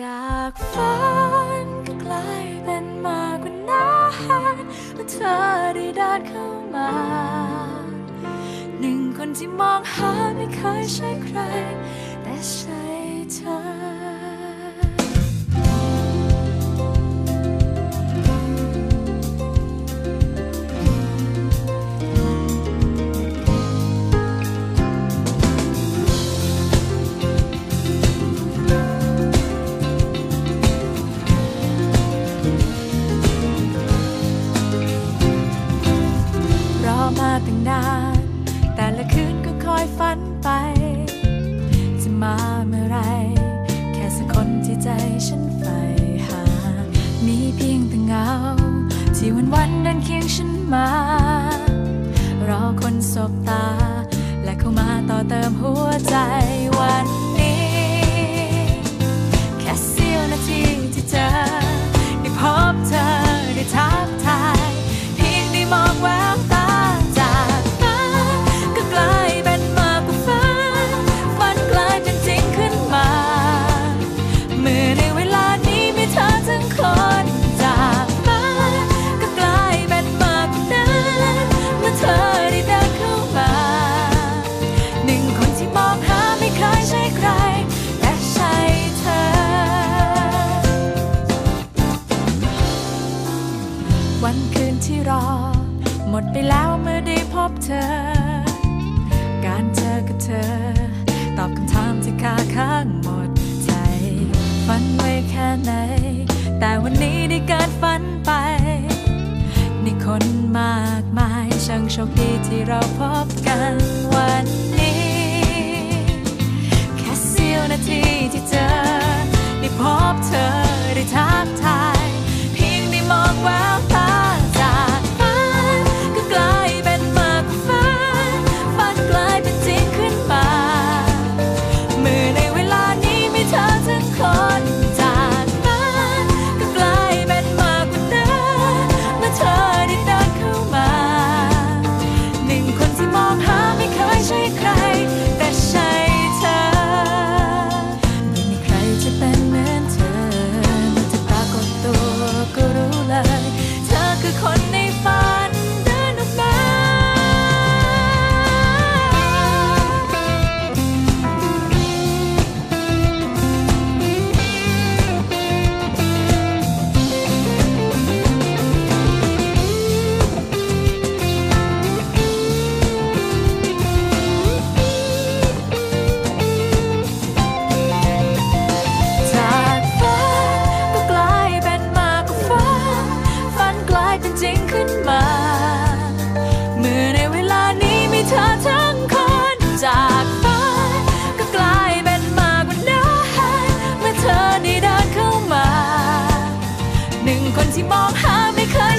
จากฝันก็กลายเป็นมากกว่านั้นเมื่อเธอได้เดินเข้ามา หนึ่งคนที่มองหาไม่เคยใช่ใคร แต่ใช่เธอ ตั้งนาน แต่ละคืนก็คอยฝันไป จะมาเมื่อไร แค่สักคนที่ใจฉันใฝ่หา มีเพียงแต่เงา ที่วันวันเดินเคียงฉันมา รอคนสบตา และเข้ามาต่อเติมหัวใจวัน แล้วเมื่อได้พบเธอ การเจอกับเธอ ตอบคำถามที่คาข้างหมดใจ ฝันไว้แค่ไหน แต่วันนี้ได้เกิดฝันไป นี่คนมากมายช่างโชคดีที่เราพบกันวันนี้ แค่เสี้ยวนาทีที่เจอได้พบเธอ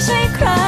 ใช่ใคร